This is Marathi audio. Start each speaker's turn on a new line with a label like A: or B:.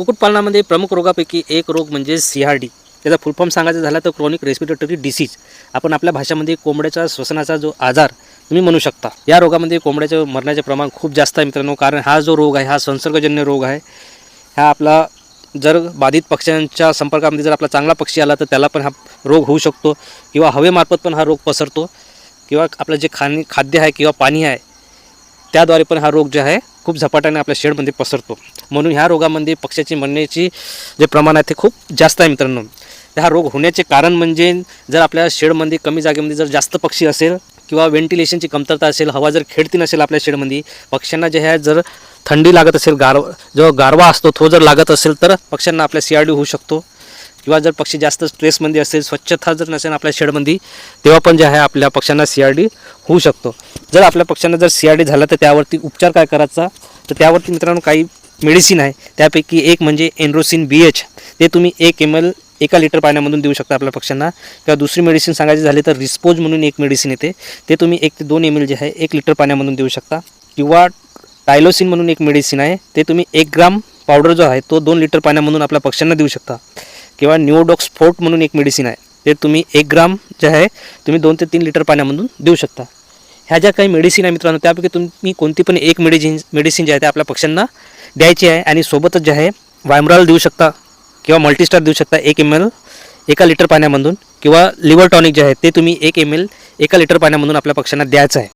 A: कुक्कुटपालनामध्ये प्रमुख रोगापैकी एक रोग म्हणजे सी आर डी त्याचा फुल सांगायचा सांगायचं झाला तर क्रॉनिक रेस्पिरेटरी डिसीज आपण आपल्या भाषेमध्ये कोंबड्याच्या श्वसनाचा जो आजार तुम्ही म्हणू शकता. या रोगामध्ये कोंबड्याचं मरण्याचे प्रमाण खूप जास्त आहे मित्रांनो कारण हा जो रोग आहे हा संसर्गजन्य रोग आहे हा आपला जर बाधित पक्ष्यांच्या संपर्कामध्ये जर आपला चांगला पक्षी आला तर त्याला पण हा रोग होऊ शकतो किंवा हवेमार्फत पण हा रोग पसरतो किंवा आपलं जे खाणे खाद्य आहे किंवा पाणी आहे त्याद्वारे पण हा रोग जे आहे खूप झपाट्याने आपल्या शेडमध्ये पसरतो. म्हणून ह्या रोगामध्ये पक्ष्याची मरण्याची जे प्रमाण आहे ते खूप जास्त आहे मित्रांनो. हा रोग होण्याचे कारण म्हणजे जर आपल्या शेडमध्ये कमी जागेमध्ये जर जास्त पक्षी असेल किंवा व्हेंटिलेशनची कमतरता असेल हवा जर खेळती नसेल आपल्या शेडमध्ये पक्ष्यांना जे आहे जर थंडी लागत असेल गार जो गारवा असतो तो जर लागत असेल तर पक्ष्यांना आपल्या सी होऊ शकतो. किंवा जर पक्षी जास्त स्ट्रेसमध्ये असेल स्वच्छता जर नसेल आपल्या शेडमध्ये तेव्हा पण जे आहे आपल्या पक्ष्यांना सी आर डी होऊ शकतो. जर आपल्या पक्ष्यांना जर सी आर डी झाला तर त्यावरती उपचार काय करायचा? तर त्यावरती मित्रांनो काही मेडिसिन आहे. त्यापैकी एक म्हणजे एनरोसिन बी एच ते तुम्ही एक एम एल एका लिटर पाण्यामधून देऊ शकता आपल्या पक्ष्यांना. किंवा दुसरी मेडिसिन सांगायची झाली तर रिस्पोज म्हणून एक मेडिसिन येते. ते तुम्ही एक ते दोन एम एल जे आहे एक लिटर पाण्यामधून देऊ शकता. किंवा टायलोसिन म्हणून एक मेडिसिन आहे. ते तुम्ही एक ग्राम पावडर जो आहे तो दोन लिटर पाण्यामधून आपल्या पक्ष्यांना देऊ शकता. किंवा न्यूडॉक्स फोर्ट म्हणून एक मेडिसिन आहे. ते तुम्ही एक ग्राम जे आहे तुम्ही दोन ते तीन लिटर पाण्यामधून देऊ शकता. ह्या ज्या काही मेडिसिन आहे मित्रांनो त्यापैकी तुम्ही कोणती पण एक मेडिसिन मेडिसिन जे आहे ते आपल्या पक्ष्यांना द्यायची आहे आणि सोबतच जे आहे वायमराल देऊ शकता किंवा मल्टीस्टार देऊ शकता एक एम एल एका लिटर पाण्यामधून किंवा लिव्हर टॉनिक जे आहे ते तुम्ही एक एम एल एका लिटर पाण्यामधून आपल्या पक्ष्यांना द्यायचं आहे.